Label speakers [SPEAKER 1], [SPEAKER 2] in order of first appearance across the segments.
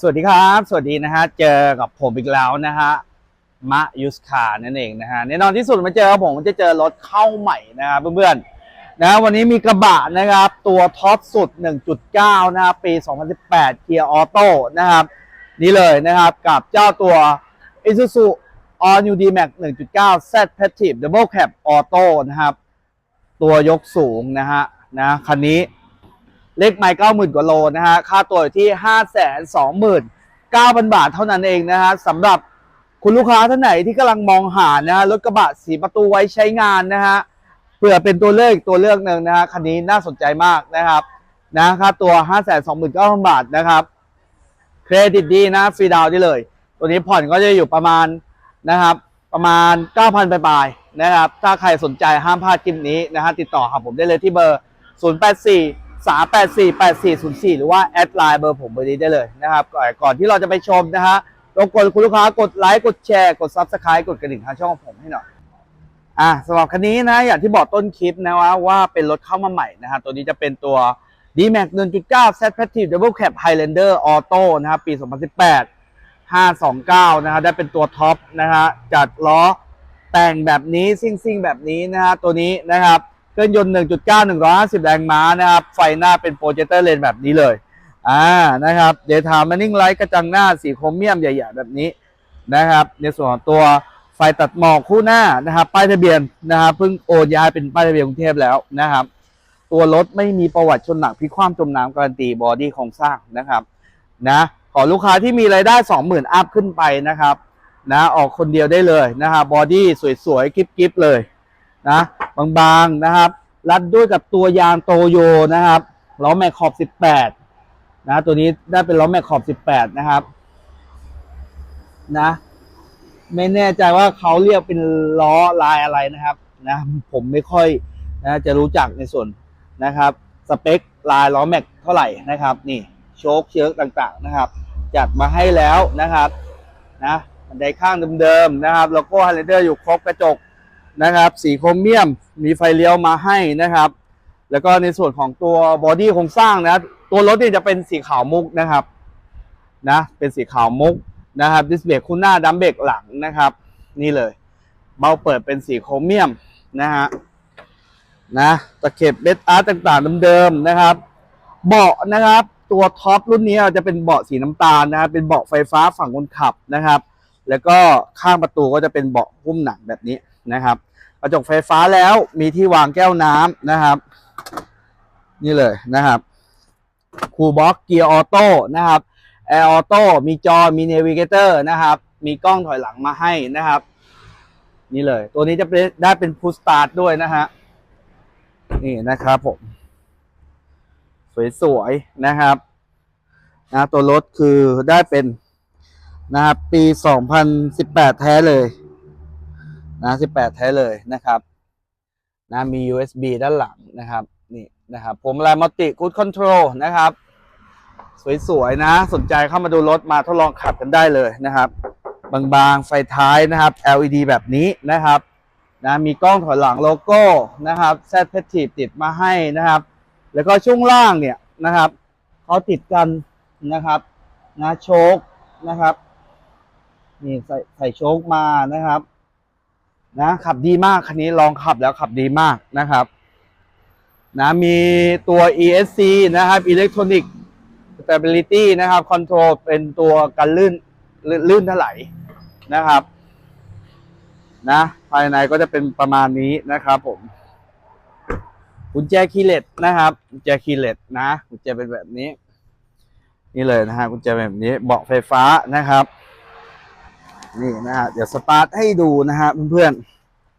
[SPEAKER 1] สวัสดีครับ สวัสดีนะฮะ เจอกับผมอีกแล้วนะฮะ มะยุสคานั่นเองนะฮะ แน่นอนที่สุดมาเจอผมจะเจอรถเข้าใหม่นะครับเพื่อนๆ นะวันนี้มีกระบะนะครับ ตัวท็อปสุด 1.9 นะครับ ปี 2018 เกียร์ออโต้นะครับ นี่เลยนะครับ กับเจ้าตัว Isuzu All New D-Max 1.9 Z Passive Double Cab Auto นะครับ ตัวยกสูงนะฮะ นะคันนี้ เลขไมล์เก้าหมื่นกว่าโลนะฮะ ค่าตัวอยู่ที่ห้าแสนสองหมื่นเก้าพันบาทเท่านั้นเองนะฮะสำหรับคุณลูกค้าท่านไหนที่กำลังมองหานะฮะรถกระบะสีประตูไว้ใช้งานนะฮะเผื่อเป็นตัวเลือกตัวเลือกหนึ่งนะฮะคันนี้น่าสนใจมากนะครับนะค่าตัวห้าแสนสองหมื่นเก้าพันบาทนะครับ เครดิตดีนะฟรีดาวน์ได้เลย ตัวนี้ผ่อนก็จะอยู่ประมาณนะครับ ประมาณ 9,000ปลายๆนะครับ ถ้าใครสนใจห้ามพลาดคลิปนี้นะฮะติดต่อหาผมได้เลยที่เบอร์ 084 384 8404 หรือว่าแอดไลน์เบอร์ผมเบอร์นี้ได้เลยนะครับ ก่อนก่อนที่เราจะไปชมนะฮะรบกวนคุณลูกค้ากดไลค์กดแชร์กด Subscribe กดกระดิ่งทางช่องผมให้หน่อยอะสำหรับคันนี้นะอย่างที่บอกต้นคลิปนะว่าว่าเป็นรถเข้ามาใหม่นะฮะตัวนี้จะเป็นตัว D-Max 1.9 Z Passive Double Cab Highlander Auto นะครับปี 2018 529 นะฮะได้เป็นตัวท็อปนะฮะจัดล้อแต่งแบบนี้ซิ่งซิ่งๆแบบนี้นะฮะตัวนี้นะครับ เครื่องยนต์ 1.9 150 แรงม้านะครับ ไฟหน้าเป็นโปรเจคเตอร์เลนแบบนี้เลย อ่า นะครับ เดทามันนิ่งไลท์กระจังหน้าสีโครเมียมใหญ่ๆแบบนี้นะครับ ในส่วนของตัวไฟตัดหมอกคู่หน้านะครับ ป้ายทะเบียนนะครับ เพิ่งโอนย้ายเป็นป้ายทะเบียนกรุงเทพแล้วนะครับ ตัวรถไม่มีประวัติชนหนักพลิกคว่ำจมน้ำการันตีบอดี้โครงสร้างนะครับ นะ ขอลูกค้าที่มีรายได้ 20,000 อัพขึ้นไปนะครับ นะ ออกคนเดียวได้เลยนะครับ บอดี้สวยๆ กิ๊บๆ เลย นะบางๆนะครับรัดด้วยกับตัวยางโตโยนะครับล้อแม็กขอบ 18 นะ ตัวนี้ได้เป็นล้อแม็กขอบ 18 นะครับ นะ ไม่แน่ใจว่าเขาเรียกเป็นล้อลายอะไรนะครับ นะ ผมไม่ค่อยนะจะรู้จักในส่วนนะครับ สเปคลายล้อแม็กเท่าไหร่นะครับ นี่โชคเชือกต่างๆนะครับ จัดมาให้แล้วนะครับ นะบันไดข้างเดิมๆนะครับโลโก้ฮันเดอร์อยู่ครบกระจก นะครับ สีโครเมียม มีไฟเลี้ยวมาให้นะครับ แล้วก็ในส่วนของตัวบอดี้โครงสร้างนะตัวรถเนี่ยจะเป็นสีขาวมุกนะครับนะเป็นสีขาวมุกนะครับดิสเบรกคู่หน้าดัมเบรกหลังนะครับ นี่เลย เบาเปิดเป็นสีโครเมียมนะฮะนะตะเข็บเบสอาร์ตต่างๆเดิมๆนะครับ เบาะนะครับ ตัวท็อปรุ่นนี้จะเป็นเบาะสีน้ำตาลนะครับเป็นเบาะไฟฟ้าฝั่งคนขับนะครับ แล้วก็ข้างประตูก็จะเป็นเบาะหุ้มหนังแบบนี้นะครับ กระจกไฟฟ้าแล้วมีที่วางแก้วน้ำนะครับ นี่เลยนะครับคูบ็อกเกียร์ออโต้นะครับแอร์ออโต้มีจอมีเนวิเกเตอร์นะครับ มีกล้องถอยหลังมาให้นะครับ นี่เลย ตัวนี้จะเป็นได้เป็นพุสตาร์ทด้วยนะฮะนี่นะครับผม สวยๆนะครับนะตัวรถคือได้เป็นนะครับปี 2018 แท้เลย นะ18 แท้เลยนะครับนะมี USB ด้านหลังนะครับนี่นะครับผมลายมัลติคูดคอนโทรลนะครับ สวยๆนะ สนใจเข้ามาดูรถมาทดลองขับกันได้เลยนะครับ บางๆไฟท้ายนะครับ LED แบบนี้นะครับนะมีกล้องถอยหลังโลโก้นะครับ Z p e t i v e ติดมาให้นะครับ แล้วก็ช่วงล่างเนี่ยนะครับเขาติดกันนะครับนะโชคนะครับนี่ใส่ใส่โชคมานะครับ นะขับดีมากคันนี้ลองขับแล้วขับดีมากนะครับ นะมีตัว ESC นะครับ Electronic Stability นะครับ Control เป็นตัวกันลื่นลื่นถลายนะครับ นะภายในก็จะเป็นประมาณนี้นะครับผมกุญแจคีย์เลสนะครับกุญแจคีย์เลสนะกุญแจเป็นแบบนี้ นี่เลยนะฮะกุญแจแบบนี้เบาะไฟฟ้านะครับ นี่นะฮะเดี๋ยวสตาร์ทให้ดูนะฮะเพื่อน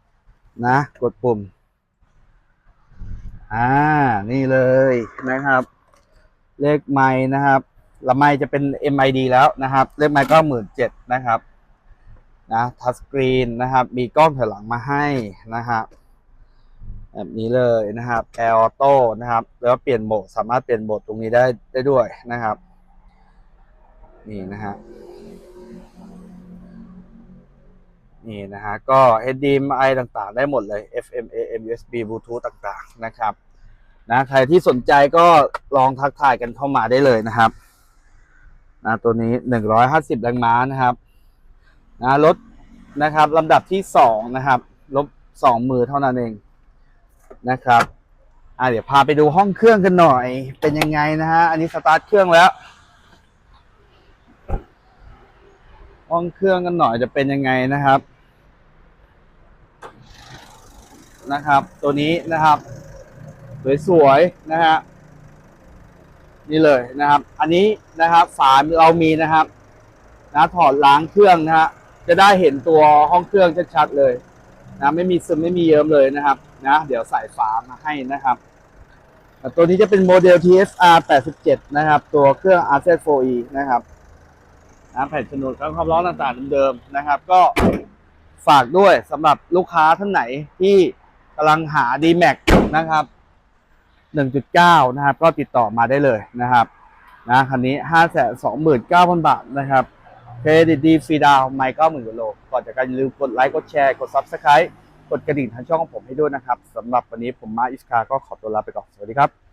[SPEAKER 1] ๆนะ กดปุ่ม อ่า นี่เลยนะครับ เลขไม้นะครับละไม้จะเป็น MID แล้วนะครับ เลขไม้ก็หมื่นเจ็ดนะครับ นะทัชสกรีนนะครับ มีกล้องถอยหลังมาให้นะครับแบบนี้เลยนะครับแอร์ออโต้นะครับ แล้วเปลี่ยนโหมดสามารถเปลี่ยนโหมดตรงนี้ได้ได้ด้วยนะครับ นี่นะฮะ นี่นะฮะ ก็ HDMI ต่างๆ ได้หมดเลย FM AM USB Bluetooth ต่างๆ นะครับ นะ ใครที่สนใจก็ลองทักทายกันเข้ามาได้เลยนะครับนะตัวนี้หนึ่งร้อยห้าสิบแรงม้านะครับ นะรถนะครับลำดับที่สองนะครับ ลบสองมือเท่านั้นเองนะครับอ่าเดี๋ยวพาไปดูห้องเครื่องกันหน่อย เป็นยังไงนะฮะ อันนี้สตาร์ทเครื่องแล้ว ห้องเครื่องกันหน่อยจะเป็นยังไงนะครับ นะครับ ตัวนี้นะครับ สวยๆนะฮะนี่เลยนะครับ อันนี้นะครับฝาเรามีนะครับ นะถอดล้างเครื่องนะฮะจะได้เห็นตัวห้องเครื่องชัดๆเลยนะไม่มีซึมไม่มีเยิ้มเลยนะครับนะเดี๋ยวใส่ฝามาให้นะครับ ตัวนี้จะเป็นโมเดล TSR 87 นะครับ ตัวเครื่อง RZ 4E นะครับนะแผ่นชนวนความร้อนต่างๆเดิมๆนะครับ ก็ฝากด้วยสำหรับลูกค้าท่านไหนที่ำลังหา D-Max นะครับ 1.9 นะครับ ก็ติดต่อมาได้เลยนะครับนะคันนี้ 529,000 บาทนะครับเครดิตดีฟรีดาวไม่ก็หมื่นโลก่อนจากการอย่าลืมกดไลค์ กดแชร์ กด Subscribe กดกระดิ่งทางช่องของผมให้ด้วยนะครับสำหรับวันนี้ผมมาอิสคาก็ขอตัวลาไปก่อน สวัสดีครับ